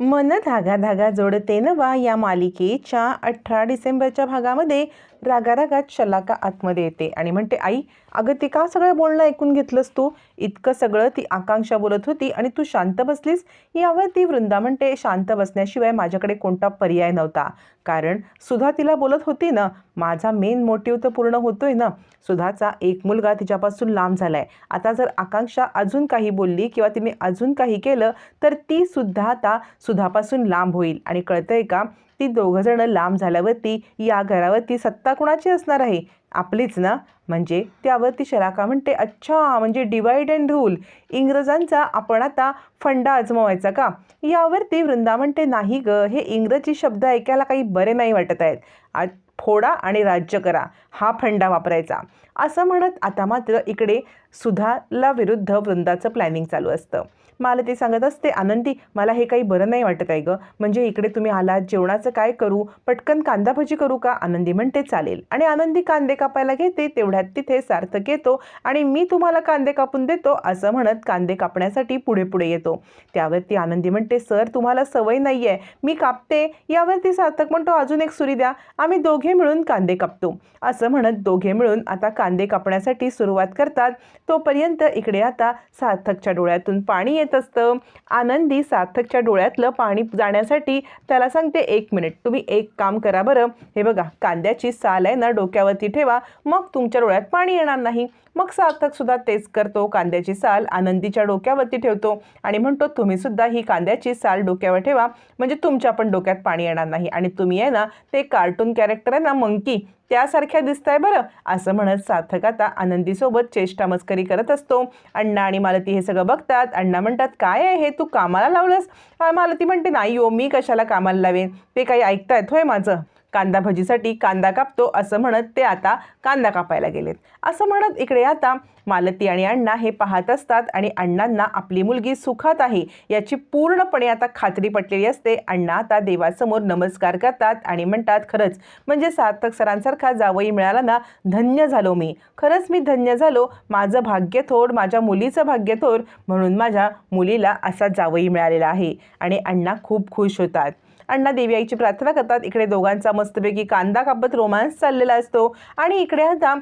मन धागा धागा जोडते नवा या मालिकेच्या अठरा डिसेंबरच्या भागामध्ये रागारागात शलाका आतमध्ये येते. आणि म्हणते आई अगं ते का सगळं बोलणं ऐकून घेतलंस तू? इतकं सगळं ती आकांक्षा बोलत होती आणि तू शांत बसलीस? यावर ती वृंदा म्हणते शांत बसण्याशिवाय माझ्याकडे कोणता पर्याय नव्हता. कारण सुधा तिला बोलत होती ना माझा मेन मोटिव्ह तर पूर्ण होतोय ना. सुधाचा एक मुलगा तिच्यापासून लांब झाला आहे आता जर आकांक्षा अजून काही बोलली किंवा तिने अजून काही केलं तर ती सुद्धा आता सुधापासून लांब होईल. आणि कळतंय का? ती दोघंजणं लांब झाल्यावरती या घरावरती सत्ता कुणाची असणार आहे? आपलीच ना? म्हणजे त्यावरती शलाका म्हणते अच्छा म्हणजे डिवाईड अँड रूल इंग्रजांचा आपण आता फंडा आजमावायचा का? यावरती वृंदा म्हणते नाही ग हे इंग्रजी शब्द ऐकायला काही बरे नाही वाटत आहेत. आज फोडा आणि राज्य करा. हा फंडा वापरायचा. असं म्हणत आता मात्र इकडे सुधाला विरुद्ध वृंदाचं प्लॅनिंग चालू असतं. मला ते सांगत असते आनंदी मला हे काही बरं नाही वाटत आहे गं. म्हणजे इकडे तुम्ही आलात जेवणाचं काय करू? पटकन कांदा भजी करू का? आनंदी म्हणते चालेल. आणि आनंदी कांदे कापायला घेते तेवढ्यात तिथे सार्थक येतो आणि मी तुम्हाला कांदे कापून देतो असं म्हणत कांदे कापण्यासाठी पुढे पुढे येतो. त्यावरती आनंदी म्हणते सर तुम्हाला सवय नाही आहे मी कापते. यावरती सार्थक म्हणतो अजून एक सुरी द्या. आम्ही दोघे मिळून कांदे कापतो. असं म्हणत दोघे मिळून आता कांदे कापण्यासाठी सुरुवात करतात. तोपर्यंत इकडे आता सार्थकच्या डोळ्यातून पाणी येत. येत असतं. आनंदी सार्थकच्या डोळ्यातलं पाणी जाण्यासाठी त्याला सांगते एक मिनिट तुम्ही एक काम करा बरं. हे बघा कांद्याची साल आहे ना डोक्यावरती ठेवा. मग तुमच्या डोळ्यात पाणी येणार नाही. मग सार्थक सुद्धा तेच करतो. कांद्याची साल आनंदीच्या डोक्यावरती ठेवतो आणि म्हणतो तुम्ही सुद्धा ही कांद्याची साल डोक्यावर ठेवा. म्हणजे तुमच्या पण डोक्यात पाणी येणार नाही. आणि तुम्ही आहे ना ते कार्टून कॅरेक्टर आहे ना मंकी त्यासारख्या दिसताय बरं. असं म्हणत सार्थक आता आनंदीसोबत चेष्टा मस्करी करत असतो. अण्णा आणि मालती हे सगळं बघतात. अण्णा म्हणतात काय आहे हे? तू कामाला लावलंस? मालती म्हणते नाही ओ मी कशाला कामाला लावेन? ते काही ऐकतायत होय माझं. कांदा भजीसाठी कांदा कापतो असं म्हणत ते आता कांदा कापायला गेलेत. असं म्हणत इकडे आता मालती आणि अण्णा हे पाहत असतात आणि अण्णांना आपली मुलगी सुखात आहे याची पूर्णपणे आता खात्री पटलेली असते. अण्णा आता देवासमोर नमस्कार करतात आणि म्हणतात खरंच म्हणजे सार्थक सरांसारखा जावई मिळाला ना धन्य झालो मी. खरंच मी धन्य झालो. माझं भाग्य थोड माझ्या मुलीचं भाग्य थोड म्हणून माझ्या मुलीला असा जावई मिळालेला आहे. आणि अण्णा खूप खुश होतात. अण्णा देवी आईची प्रार्थना करतात. इकडे दोघांचा मस्तपैकी कांदा कापत रोमांस चाललेला असतो. आणि इकडे आता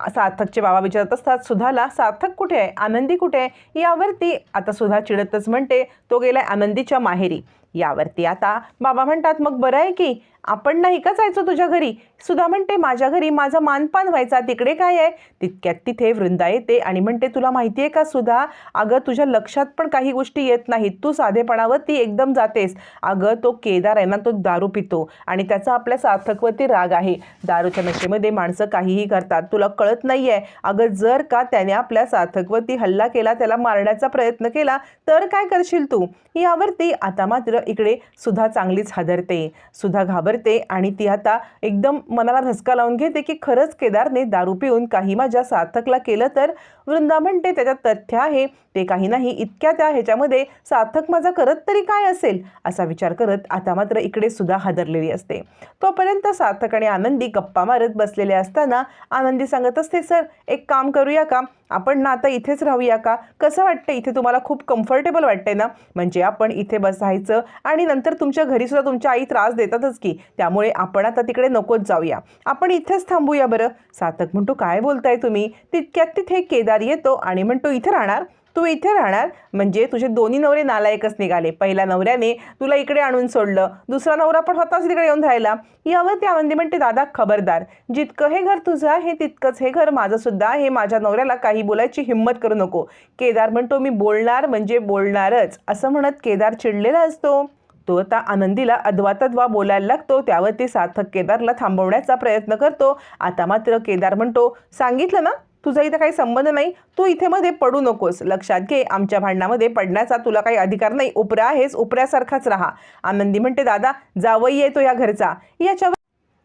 सार्थकचे बाबा विचारत असतात सुधाला सार्थक कुठे आहे? आनंदी कुठे आहे? यावरती आता सुधा चिडतच म्हणते तो गेलाय आनंदीच्या माहेरी. यावरती आता बाबा म्हणतात मग बरं आहे की आपण नाही का जायचो तुझ्या घरी? सुधा म्हणते माझ्या घरी माझा मानपान व्हायचा तिकडे काय आहे? तितक्यात तिथे वृंदा येते आणि म्हणते तुला माहिती आहे का सुधा? अगं तुझ्या लक्षात पण काही गोष्टी येत नाहीत. तू साधेपणावर ती एकदम जातेस. अगं तो केदार आहे ना तो दारू पितो आणि त्याचा आपल्या सार्थकवरती राग आहे. दारूच्या नशेमध्ये माणसं काहीही करतात. तुला कळत नाही आहे अगं जर का त्याने आपल्या सार्थकवरती हल्ला केला त्याला मारण्याचा प्रयत्न केला तर काय करशील तू? यावरती आता मात्र इकडे सुधा चांगलीच हादरते. सुधा करते आणि ती आता एकदम मनाला धसका लावून घेते की खरंच केदारने दारू पिऊन काही माझ्या सार्थकला केलं तर? वृंदा म्हणते त्याच्यात तथ्य आहे ते काही नाही इतक्या त्या ह्याच्यामध्ये सार्थक माझा करत तरी काय असेल? असा विचार करत आता मात्र इकडे सुद्धा हादरलेली असते. तोपर्यंत सार्थक आणि आनंदी गप्पा मारत बसलेले असताना आनंदी सांगत असते सर एक काम करूया का? आपण ना आता इथेच राहूया का? कसं वाटतं इथे? तुम्हाला खूप कम्फर्टेबल वाटते ना? म्हणजे आपण इथे बसायचं आणि नंतर तुमच्या घरीसुद्धा तुमच्या आई त्रास देतातच की. त्यामुळे आपण आता तिकडे नकोच जाऊया. आपण इथेच थांबूया बरं. सातक म्हणतो काय बोलताय तुम्ही? तितक्यात तिथे केदार येतो आणि म्हणतो इथे राहणार? तू इथे राहणार. म्हणजे तुझे दोन्ही नवरे नालायकच निघाले. पहिल्या नवऱ्याने तुला इकडे आणून सोडलं. दुसरा नवरा पण होताच तिकडे येऊन राहिला. यावर ती आनंदी म्हणते दादा खबरदार. जितकं हे घर तुझं आहे तितकंच हे घर माझं सुद्धा हे माझ्या नवऱ्याला काही बोलायची हिंमत करू नको. केदार म्हणतो मी बोलणार म्हणजे बोलणारच. असं म्हणत केदार चिडलेला असतो. तो आता आनंदीला अद्वातद्वा बोलायला लागतो. त्यावर ते सार्थक केदारला थांबवण्याचा प्रयत्न करतो. आता मात्र केदार म्हणतो सांगितलं ना तुझा इथे काही संबंध नाही तू इथे मध्ये पडू नकोस. लक्षात घे आमच्या भांडणामध्ये पडण्याचा तुला काही अधिकार नाही. उपरा आहेस उपऱ्यासारखाच राहा. आनंदी म्हणते दादा जावई येतो या घरचा. याच्यावर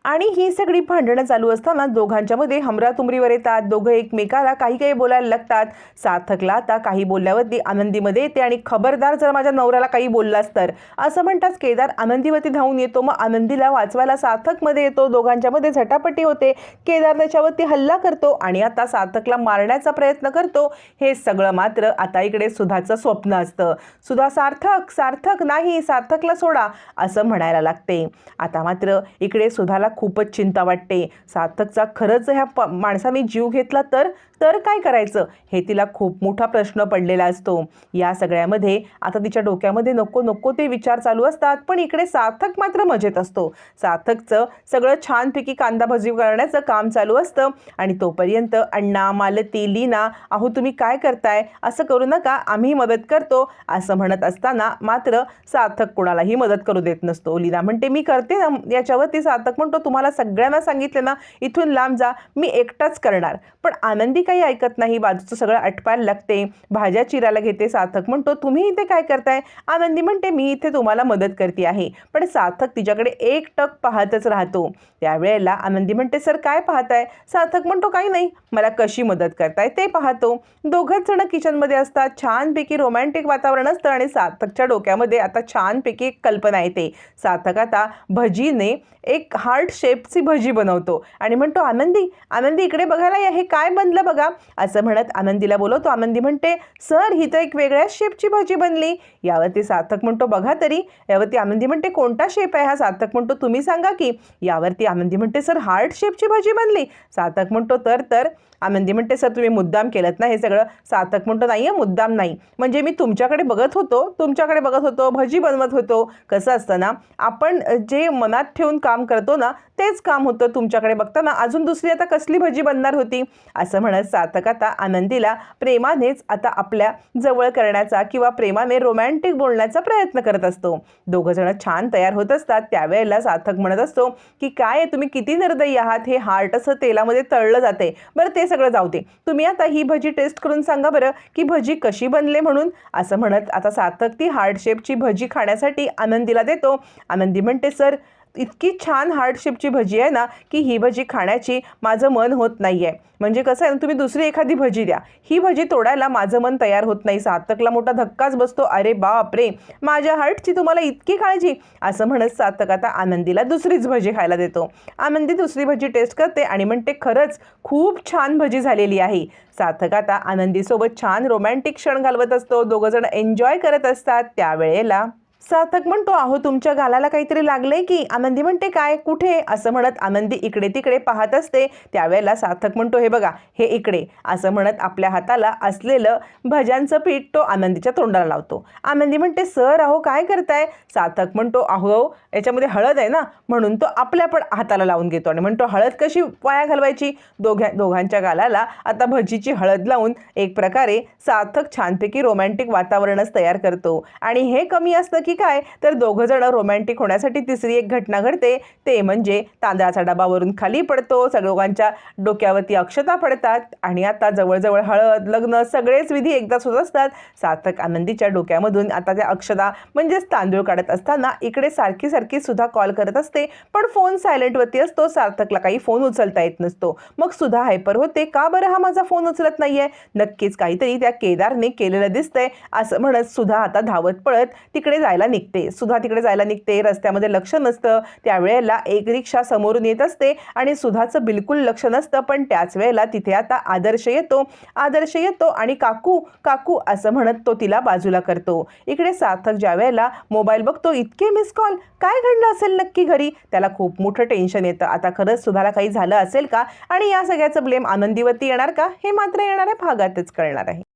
आणि ही सगळी भांडणं चालू असताना दोघांच्यामध्ये हमरातुमरीवर येतात. दोघं एकमेकाला काही काही बोलायला लागतात. सार्थकला आता काही बोलल्यावरती आनंदीमध्ये येते आणि खबरदार जर माझ्या नवऱ्याला काही बोललास तर. असं म्हणताच केदार आनंदीवरती धावून येतो. मग आनंदीला वाचवायला सार्थकमध्ये येतो. दोघांच्यामध्ये झटापटी होते. केदार त्याच्यावरती हल्ला करतो आणि आता सार्थकला मारण्याचा प्रयत्न करतो. हे सगळं मात्र आता इकडे सुधाचं स्वप्न असतं. सुधा सार्थक सार्थक नाही सार्थकला सोडा असं म्हणायला लागते. आता मात्र इकडे सुधाला खूपच चिंता वाटते. सार्थकचा खरंच ह्या प माणसाने जीव घेतला तर तर काय करायचं? हे तिला खूप मोठा प्रश्न पडलेला असतो. या सगळ्यामध्ये आता तिच्या डोक्यामध्ये नको नको ते विचार चालू असतात पण इकडे सार्थक मात्र मजेत असतो. सार्थकचं सगळं छानपैकी कांदा भजी करण्याचं काम चालू असतं आणि तोपर्यंत अण्णा मालती लीना अहो तुम्ही काय करताय? असं करू नका आम्ही मदत करतो. असं म्हणत असताना मात्र सार्थक कोणालाही मदत करू देत नसतो. लीना म्हणते मी करते ना याच्यावरती. सार्थक म्हणतो तुम्हाला सगळ्यांना सांगितलं ना इथून लांब जा मी एकटाच करणार. पण आनंदी काही ऐकत नाही बाजूचं सगळं आटपायला लागते भाज्या चिरायला घेते सार्थक. म्हणतो तुम्ही इथे काय करताय? आनंदी म्हणते मी इथे तुम्हाला मदत करते आहे. पण सार्थक तिच्याकडे एक टक पाहतच राहतो. त्यावेळेला आनंदी म्हणते सर काय पाहताय? सार्थक म्हणतो काही नाही मला कशी मदत करताय ते पाहतो. दोघंच जण किचनमध्ये असतात. छानपैकी रोमॅन्टिक वातावरण असतं आणि सार्थकच्या डोक्यामध्ये आता छानपैकी एक कल्पना येते. सार्थक आता भजीने एक हार्ट शेपची भजी बनवतो. आणि म्हणतो आनंदी आनंदी इकडे बघायला या हे काय बनलं बघा. असं म्हणत आनंदीला बोलवतो आनंदी म्हणते सर ही तर एक वेगळ्याच शेपची भजी बनली. यावरती सार्थक म्हणतो बघा तरी. यावरती आनंदी म्हणते कोणता शेप आहे हा? सार्थक म्हणतो तुम्ही सांगा की. यावरती आनंदी म्हणते सर हार्ट शेपची भजी बनली. सार्थक म्हणतो तर तर. आनंदी म्हणते सर तुम्ही मुद्दाम केलं ना हे सगळं? सार्थक म्हणतो नाही आहे मुद्दाम नाही. म्हणजे मी तुमच्याकडे बघत होतो तुमच्याकडे बघत होतो भजी बनवत होतो. कसं असतं ना आपण जे मनात ठेवून काम करतो ना तेच काम होतं तुमच्याकडे बघताना. अजून दुसरी आता कसली भजी बनणार होती? असं म्हणत सार्थक आता आनंदीला प्रेमानेच आता आपल्या जवळ करण्याचा किंवा प्रेमाने रोमॅन्टिक बोलण्याचा प्रयत्न करत असतो. दोघं जण छान तयार होत असतात. त्यावेळेला सार्थक म्हणत असतो की काय आहे, तुम्ही किती निर्दयी आहात? हे हार्ट असं तेलामध्ये तळलं जाते. बरं ते सगळं जाऊ दे. तुम्ही आता ही भजी टेस्ट करून सांगा बरं की भजी कशी बनले म्हणून? असं म्हणत आता सार्थक ती हार्ट शेपची भजी खाण्यासाठी आनंदीला देतो. आनंदी म्हणते सर इतकी छान हार्डशिपची भजी आहे ना की ही भजी खाण्याची माझं मन होत नाही आहे म्हणजे कसं आहे ना तुम्ही दुसरी एखादी भजी द्या. ही भजी तोडायला माझं मन तयार होत नाही. सार्थकला मोठा धक्काच बसतो. अरे बाप रे माझ्या हार्टची तुम्हाला इतकी काळजी? असं म्हणत सार्थक आता आनंदीला दुसरीच भजी खायला देतो. आनंदी दुसरी भजी टेस्ट करते आणि म्हणते खरंच खूप छान भजी झालेली आहे. सार्थक आता आनंदीसोबत छान रोमॅन्टिक क्षण घालवत असतो. दोघंजण एन्जॉय करत असतात त्यावेळेला. सार्थक म्हणतो अहो तुमच्या गालाला काहीतरी लागलंय की? आनंदी म्हणते काय? कुठे? असं म्हणत आनंदी इकडे तिकडे पाहत असते. त्यावेळेला सार्थक म्हणतो हे बघा हे इकडे. असं म्हणत आपल्या हाताला असलेलं भजांचं पीठ तो आनंदीच्या तोंडाला लावतो. आनंदी म्हणते सर अहो काय करताय? सार्थक म्हणतो अहो याच्यामध्ये हळद आहे ना? म्हणून तो आपल्या पण हाताला लावून घेतो आणि म्हणतो हळद कशी वाया घालवायची? दोघ्या दोघांच्या गालाला आता भजीची हळद लावून एक प्रकारे सार्थक छानपैकी रोमॅन्टिक वातावरणच तयार करतो. आणि हे कमी असतं की काय? तर दोघं जण रोमॅन्टिक होण्यासाठी तिसरी एक घटना घडते. ते म्हणजे तांदळाचा डबावरून खाली पडतो. सगळ्यांच्या डोक्यावरती अक्षता पडतात. आणि आता जवळजवळ हळद लग्न सगळेच विधी एकदाच होत असतात. सार्थक आनंदीच्या डोक्यामधून आता त्या अक्षता म्हणजेच तांदूळ काढत असताना इकडे सारखी सारखी सुद्धा कॉल करत असते. पण फोन सायलेंटवरती असतो. सार्थकला काही फोन उचलता येत नसतो. मग सुद्धा हायपर होते. का बरं हा माझा फोन उचलत नाहीये? नक्कीच काहीतरी त्या केदारने केलेलं दिसतंय. असं म्हणत सुद्धा आता धावत पळत तिकडे जायला निघते. सुद्धा तिकडे जायला निघते. रस्त्यामध्ये लक्ष नसतं. त्यावेळेला एक रिक्षा समोरून येत असते आणि सुधाचं बिलकुल लक्ष नसतं. पण त्याच वेळेला तिथे आता आदर्श येतो. आदर्श येतो आणि काकू काकू असं म्हणत तो तिला बाजूला करतो. इकडे सार्थक ज्या वेळेला मोबाईल बघतो इतके मिस कॉल काय घडलं असेल नक्की घरी? त्याला खूप मोठं टेन्शन येतं. आता खरंच सुधाला काही झालं असेल का? आणि या सगळ्याचं ब्लेम आनंदीवरती येणार का? हे मात्र येणाऱ्या भागातच कळणार आहे.